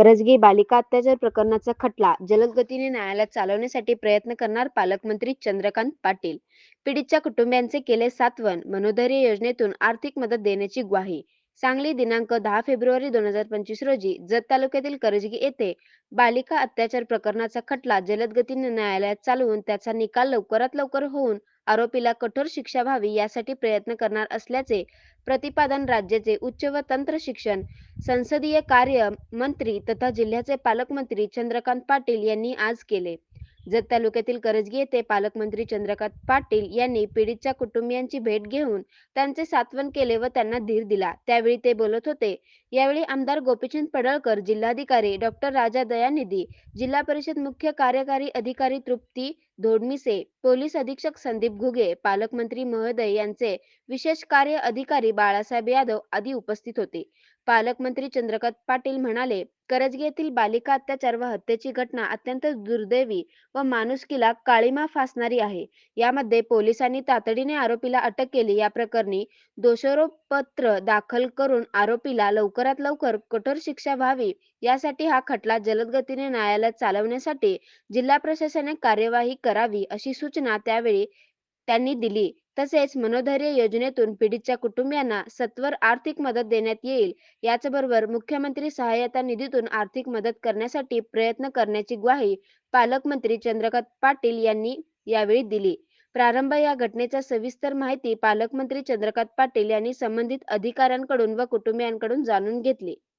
करजगी बालिका अत्याचार प्रकरणाचा खटला जलद गतीने न्यायालयात चालवण्यासाठी प्रयत्न करणार पालकमंत्री चंद्रकांत पाटील. पीडितच्या कुटुंबियांचे केले सातवन मनोधैर्य योजनेतून आर्थिक मदत देण्याची ग्वाही. सांगली दिनांक दहा फेब्रुवारी दोन हजार पंचवीस रोजी जत तालुक्यातील करजगी येथे बालिका अत्याचार प्रकरणाचा खटला जलद गतीने न्यायालयात चालवून त्याचा निकाल लवकरात लवकर होऊन आरोपीला कठोर शिक्षा व्हावी यासाठी प्रयत्न करणार असल्याचे प्रतिपादन राज्याचे उच्च व तंत्र शिक्षण संसदीय कार्य मंत्री तथा जिल्ह्याचे पालकमंत्री चंद्रकांत पाटील यांनी आज केले. जत तालुक्यातील करजगी येथे पालकमंत्री चंद्रकांत पाटील यांनी पीडितच्या कुटुंबियांची भेट घेऊन त्यांचे सात्वन केले व त्यांना धीर दिला. त्यावेळी ते बोलत होते यावेळी आमदार गोपीचंद पडळकर जिल्हाधिकारी डॉक्टर राजा दयानिधी जिल्हा परिषद मुख्य कार्यकारी अधिकारी तृप्ती धोडमिसे पोलीस अधीक्षक संदीप घुगे पालकमंत्री महोदय यांचे विशेष कार्य अधिकारी बाळासाहेब यादव आदी उपस्थित होते. पालकमंत्री चंद्रकांत पाटील म्हणाले करजगी येथील बालिका अत्याचार व हत्येची घटना अत्यंत दुर्दैवी व माणुसकीला काळीमा फासणारी आहे. यामध्ये पोलिसांनी तातडीने आरोपीला अटक केली. या प्रकरणी दोषारोपपत्र दाखल करून आरोपीला लवकरात लवकर कठोर शिक्षा व्हावी. यासाठी हा खटला जलद गतीने न्यायालयात चालवण्यासाठी जिल्हा प्रशासनाने कार्यवाही करावी अशी सूचना त्यावेळी त्यांनी दिली. तसेच मनोधैर्य योजनेतून पीडितच्या कुटुंबियांना सत्वर आर्थिक मदत देण्यात येईल. याचबरोबर मुख्यमंत्री सहाय्यता निधीतून आर्थिक मदत करण्यासाठी प्रयत्न करण्याची ग्वाही पालकमंत्री चंद्रकांत पाटील यांनी यावेळी दिली. प्रारंभ या घटनेचा सविस्तर माहिती पालकमंत्री चंद्रकांत पाटील यांनी संबंधित अधिकाऱ्यांकडून व कुटुंबियांकडून जाणून घेतली.